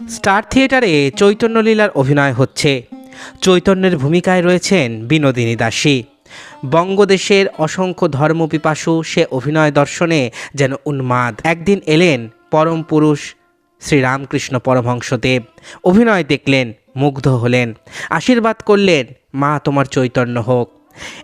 Star থিয়েটারে চৈতন্যলীলার অভিনয় হচ্ছে। চৈতন্যের ভূমিকায় রয়েছেন বিনোদিনী দাসী। বঙ্গদেশের অসংখ্য ধর্মপিপাসু সে অভিনয় দর্শনে যেন উন্মাদ। একদিন এলেন পরম পুরুষ শ্রীরামকৃষ্ণ পরমহংসদেব। অভিনয় দেখলেন, মুগ্ধ হলেন, আশীর্বাদ করলেন, মা, তোমার চৈতন্য হোক।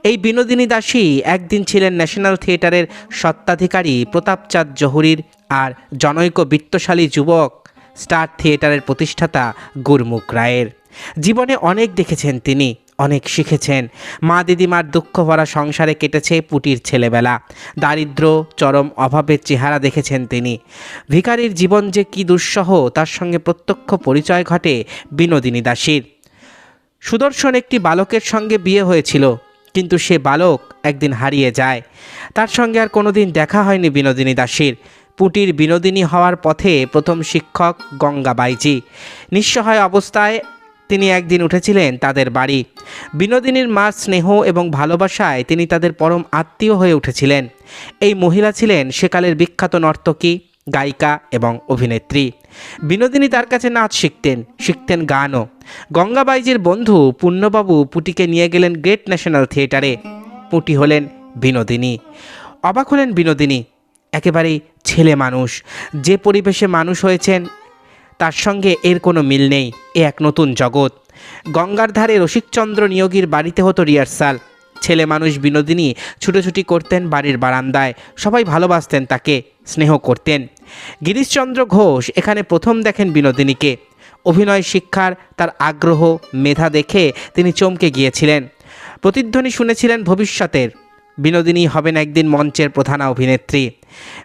এই বিনোদিনী দাসী একদিন ছিলেন ন্যাশনাল থিয়েটারের সত্ত্বাধিকারী প্রতাপচাঁদ জহুরির আর জনৈক বিত্তশালী যুবক স্টার থিয়েটারের প্রতিষ্ঠাতা গুরমুখ রায়ের। জীবনে অনেক দেখেছেন তিনি, অনেক শিখেছেন। মা দিদিমার দুঃখ ভরা সংসারে কেটেছে পুটির ছেলেবেলা। দারিদ্র, চরম অভাবের চেহারা দেখেছেন তিনি। ভিখারির জীবন যে কী দুঃসহ, তার সঙ্গে প্রত্যক্ষ পরিচয় ঘটে বিনোদিনী দাসীর। সুদর্শন একটি বালকের সঙ্গে বিয়ে হয়েছিল, কিন্তু সে বালক একদিন হারিয়ে যায়। তার সঙ্গে আর কোনোদিন দেখা হয়নি বিনোদিনী দাসীর। পুটির বিনোদিনী হওয়ার পথে প্রথম শিক্ষক গঙ্গাবাইজি নিঃসহায় অবস্থায় তিনি একদিন উঠেছিলেন তাদের বাড়ি। বিনোদিনীর মার স্নেহ এবং ভালোবাসায় তিনি তাদের পরম আত্মীয় হয়ে উঠেছিলেন। এই মহিলা ছিলেন সেকালের বিখ্যাত নর্তকী, গায়িকা এবং অভিনেত্রী। বিনোদিনী তার কাছে নাচ শিখতেন শিখতেন গানও। গঙ্গাবাইজির বন্ধু পূর্ণবাবু পুটিকে নিয়ে গেলেন গ্রেট ন্যাশনাল থিয়েটারে। পুটি হলেন বিনোদিনী। অবাক হলেন বিনোদিনী। একেবারেই ছেলে মানুষ। যে পরিবেশে মানুষ হয়েছেন, তার সঙ্গে এর কোনো মিল নেই, এ এক নতুন জগৎ। গঙ্গার ধারে রসিকচন্দ্র নিয়োগীর বাড়িতে হতো রিহার্সাল। ছেলে মানুষ বিনোদিনী ছুটোছুটি করতেন বাড়ির বারান্দায়, সবাই ভালোবাসতেন তাকে, স্নেহ করতেন। গিরিশচন্দ্র ঘোষ এখানে প্রথম দেখেন বিনোদিনীকে। অভিনয়, শিক্ষার, তার আগ্রহ, মেধা দেখে তিনি চমকে গিয়েছিলেন। প্রতিধ্বনি শুনেছিলেন ভবিষ্যতের। বিনোদিনী হবেন একদিন মঞ্চের প্রধানা অভিনেত্রী।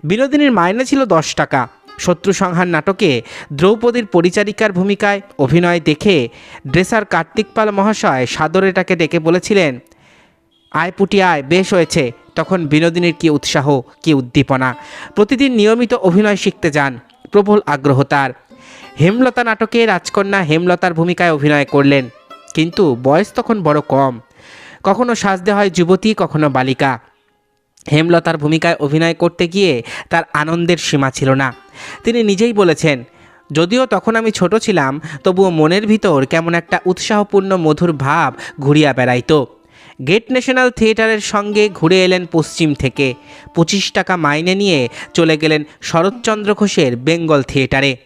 বিনোদিনীর মাইনে ছিল দশ টাকা। শত্রু সংহার নাটকে দ্রৌপদীর পরিচারিকার ভূমিকায় অভিনয় দেখে ড্রেসার কার্তিক পাল মহাশয় সাদরে তাকে ডেকে বলেছিলেন, আয় পুটি, আয়, বেশ হয়েছে। তখন বিনোদিনীর কি উৎসাহ, কি উদ্দীপনা। প্রতিদিন নিয়মিত অভিনয় শিখতে যান, প্রবল আগ্রহ তার। হেমলতা নাটকে রাজকন্যা হেমলতার ভূমিকায় অভিনয় করলেন, কিন্তু বয়স তখন বড় কম। কখনো সাজতে হয় যুবতী, কখনো বালিকা। হেমলতার ভূমিকায় অভিনয় করতে গিয়ে তার আনন্দের সীমা ছিল না। তিনি নিজেই বলেছেন, যদিও তখন আমি ছোট ছিলাম, তবুও মনের ভিতর কেমন একটা উৎসাহপূর্ণ মধুর ভাব ঘুরিয়া বেড়াইত। গেট ন্যাশনাল থিয়েটারের সঙ্গে ঘুরে এলেন পশ্চিম থেকে। পঁচিশ টাকা মাইনে নিয়ে চলে গেলেন শরৎচন্দ্র ঘোষের বেঙ্গল থিয়েটারে।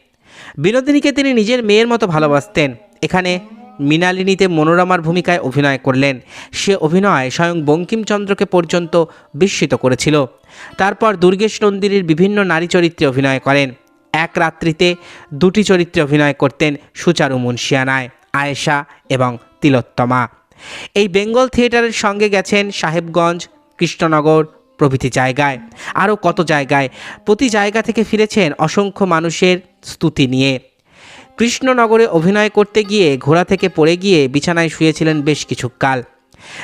বিনোদিনীকে তিনি নিজের মেয়ের মতো ভালোবাসতেন। এখানে মৃণালিনীতে মনোরমার ভূমিকায় অভিনয় করলেন। সে অভিনয় স্বয়ং বঙ্কিমচন্দ্রকে পর্যন্ত বিস্মিত করেছিল। তারপর দুর্গেশ নন্দিনীর বিভিন্ন নারী চরিত্রে অভিনয় করেন। এক রাত্রিতে দুটি চরিত্রে অভিনয় করতেন সুচারু মুন্সিয়ানায়, আয়েশা এবং তিলোত্তমা। এই বেঙ্গল থিয়েটারের সঙ্গে গেছেন সাহেবগঞ্জ, কৃষ্ণনগর প্রভৃতি জায়গায়। আরও কত জায়গায়? প্রতি জায়গা থেকে ফিরেছেন অসংখ্য মানুষের স্তুতি নিয়ে। কৃষ্ণনগরে অভিনয় করতে গিয়ে ঘোড়া থেকে পড়ে গিয়ে বিছানায় শুয়েছিলেন বেশ কিছুকাল।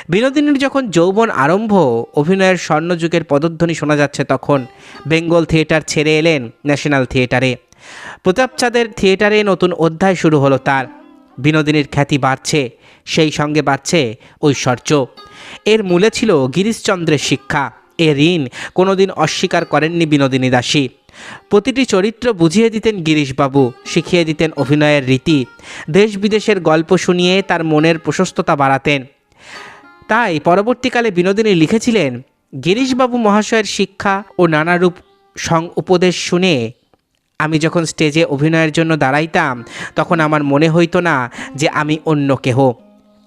বিনোদিনীর যখন যৌবন আরম্ভ, অভিনয়ের স্বর্ণযুগের পদধ্বনি শোনা যাচ্ছে তখন। বেঙ্গল থিয়েটার ছেড়ে এলেন ন্যাশনাল থিয়েটারে। প্রতাপচাঁদের থিয়েটারে নতুন অধ্যায় শুরু হলো তার। বিনোদিনীর খ্যাতি বাড়ছে, সেই সঙ্গে বাড়ছে ঐশ্বর্য। এর মূলে ছিল গিরিশচন্দ্রের শিক্ষা। এ ঋণ কোনোদিন অস্বীকার করেননি বিনোদিনী দাসী। প্রতিটি চরিত্র বুঝিয়ে দিতেন গিরিশবাবু, শিখিয়ে দিতেন অভিনয়ের রীতি। দেশ বিদেশের গল্প শুনিয়ে তার মনের প্রশস্ততা বাড়াতেন। তাই পরবর্তীকালে বিনোদিনী লিখেছিলেন, গিরিশবাবু মহাশয়ের শিক্ষা ও নানারূপ সং উপদেশ শুনে আমি যখন স্টেজে অভিনয়ের জন্য দাঁড়াইতাম, তখন আমার মনে হইতো না যে আমি অন্য কেহ।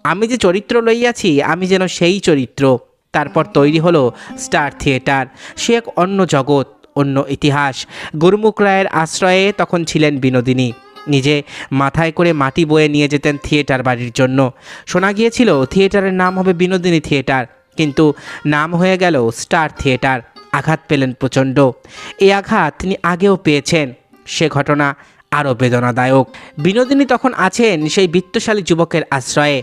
আমি যে চরিত্র লইয়াছি, আমি যেন সেই চরিত্র। তারপর তৈরি হলো স্টার থিয়েটার। সে এক অন্য জগৎ, অন্য ইতিহাস। গুরুমুখ রায়ের আশ্রয়ে তখন ছিলেন বিনোদিনী। নিজে মাথায় করে মাটি বয়ে নিয়ে যেতেন থিয়েটার বাড়ির জন্য। শোনা গিয়েছিল, থিয়েটারের নাম হবে বিনোদিনী থিয়েটার, কিন্তু নাম হয়ে গেল স্টার থিয়েটার। আঘাত পেলেন প্রচণ্ড। এই আঘাত তিনি আগেও পেয়েছেন। সে ঘটনা আরও বেদনাদায়ক। বিনোদিনী তখন আছেন সেই বিত্তশালী যুবকের আশ্রয়ে।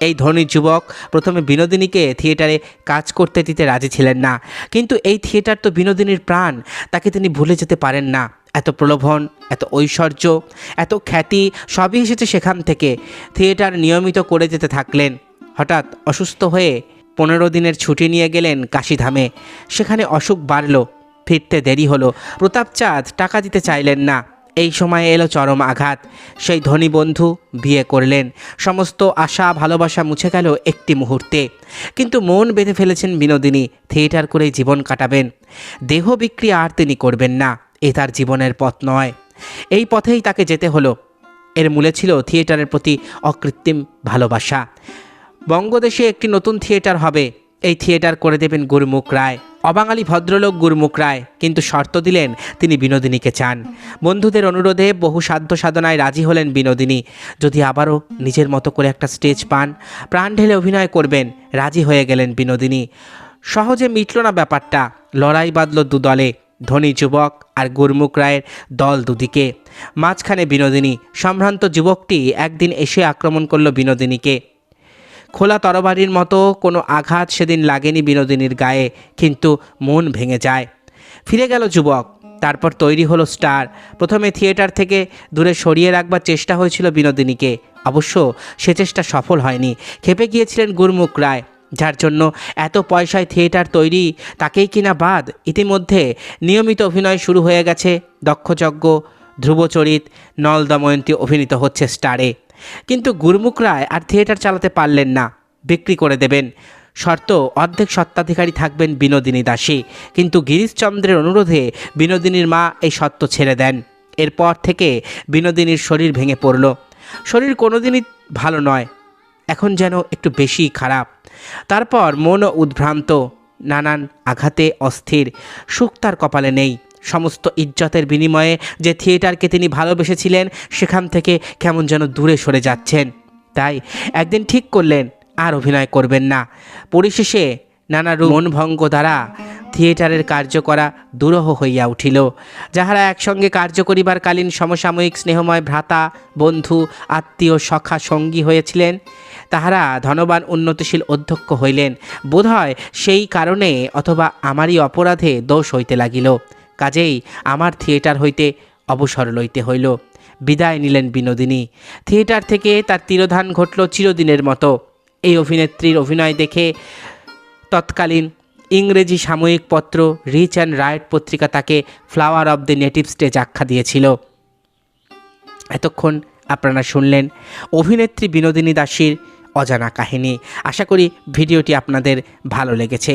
এই ধনী যুবক প্রথমে বিনোদিনীকে থিয়েটারে কাজ করতে দিতে রাজি ছিলেন না। কিন্তু এই থিয়েটার তো বিনোদিনীর প্রাণ, তাকে তিনি ভুলে যেতে পারেন না। এত প্রলোভন, এত ঐশ্বর্য, এত খ্যাতি সবই এসেছে সেখান থেকে। থিয়েটার নিয়মিত করে যেতে থাকলেন। হঠাৎ অসুস্থ হয়ে পনেরো দিনের ছুটি নিয়ে গেলেন কাশিধামে। সেখানে অসুখ বাড়ল, ফিরতে দেরি হলো। প্রতাপচাঁদ টাকা দিতে চাইলেন না। এই সময়ে এলো চরম আঘাত। সেই ধনী বন্ধু বিয়ে করলেন। সমস্ত আশা, ভালোবাসা মুছে গেল একটি মুহূর্তে। কিন্তু মন বেঁধে ফেলেছেন বিনোদিনী, থিয়েটার করেই জীবন কাটাবেন। দেহ বিক্রি আর তিনি করবেন না, এ তার জীবনের পথ নয়। এই পথেই তাকে যেতে হলো। এর মূলে ছিল থিয়েটারের প্রতি অকৃত্রিম ভালোবাসা। বঙ্গদেশে একটি নতুন থিয়েটার হবে। এই থিয়েটার করে দেবেন গুরমুখ রায়। অবাঙালি ভদ্রলোক গুরমুখ রায়, কিন্তু শর্ত দিলেন তিনি বিনোদিনীকে চান। বন্ধুদের অনুরোধে বহু সাধ্য সাধনায় রাজি হলেন বিনোদিনী। যদি আবারও নিজের মতো করে একটা স্টেজ পান, প্রাণ ঢেলে অভিনয় করবেন, রাজি হয়ে গেলেন বিনোদিনী। সহজে মিটল না ব্যাপারটা, লড়াই বাঁধল দু দলে, ধনী যুবক আর গুরমুখ রায়ের দল দুদিকে। মাঝখানে বিনোদিনী, সম্ভ্রান্ত যুবকটি একদিন এসে আক্রমণ করল বিনোদিনীকে। খোলা তরবারির মতো কোনো আঘাত সেদিন লাগেনি বিনোদিনীর গায়ে, কিন্তু মন ভেঙে যায়। ফিরে গেল যুবক, তারপর তৈরি হলো স্টার। প্রথমে থিয়েটার থেকে দূরে সরিয়ে রাখবার চেষ্টা হয়েছিল বিনোদিনীকে। অবশ্য সে চেষ্টা সফল হয়নি। খেপে গিয়েছিলেন গুরমুখ রায়, যার জন্য এত পয়সায় থিয়েটার তৈরি তাকেই কিনা বাদ। ইতিমধ্যে নিয়মিত অভিনয় শুরু হয়ে গেছে। দক্ষযজ্ঞ, ধ্রুবচরিত নল দময়ন্তী অভিনীত হচ্ছে স্টারে। কিন্তু গুরমুখ রায় আর থিয়েটার চালাতে পারলেন না। বিক্রি করে দেবেন। শর্ত, অর্ধেক সত্ত্বাধিকারী থাকবেন বিনোদিনী দাসী। কিন্তু গিরিশচন্দ্রের অনুরোধে বিনোদিনীর মা এই সত্ত্ব ছেড়ে দেন। এরপর থেকে বিনোদিনীর শরীর ভেঙে পড়ল। শরীর কোনোদিনই ভালো নয়। এখন যেন একটু বেশি খারাপ। তারপর মনও উদ্ভ্রান্ত। নানান আঘাতে অস্থির। সুখ তার কপালে নেই। সমস্ত ইজ্জতের বিনিময়ে যে থিয়েটারকে তিনি ভালোবেসেছিলেন, সেখান থেকে কেমন যেন দূরে সরে যাচ্ছেন। তাই একদিন ঠিক করলেন, আর অভিনয় করবেন না। পরিশেষে নানা মনভঙ্গ দ্বারা থিয়েটারের কার্য করা দুরহ হইয়া উঠিল, যাহারা একসঙ্গে কার্য করিবার কালীন সমসাময়িক স্নেহময় ভ্রাতা, বন্ধু, আত্মীয়, সখা, সঙ্গী হয়েছিলেন, তাহারা ধনবান উন্নতিশীল অধ্যক্ষ হইলেন। বোধহয় সেই কারণে অথবা আমারই অপরাধে দোষ হইতে লাগিল। কাজেই আমার থিয়েটার হইতে অবসর লইতে হইল। বিদায় নিলেন বিনোদিনী। থিয়েটার থেকে তার তিরোধান ঘটল চিরদিনের মতো। এই অভিনেত্রীর অভিনয় দেখে তৎকালীন ইংরেজি সাময়িক পত্র রিচ অ্যান্ড রাইট পত্রিকা তাকে flower of the native stage আখ্যা দিয়েছিল। এতক্ষণ আপনারা শুনলেন অভিনেত্রী বিনোদিনী দাসীর অজানা কাহিনী। আশা করি ভিডিওটি আপনাদের ভালো লেগেছে।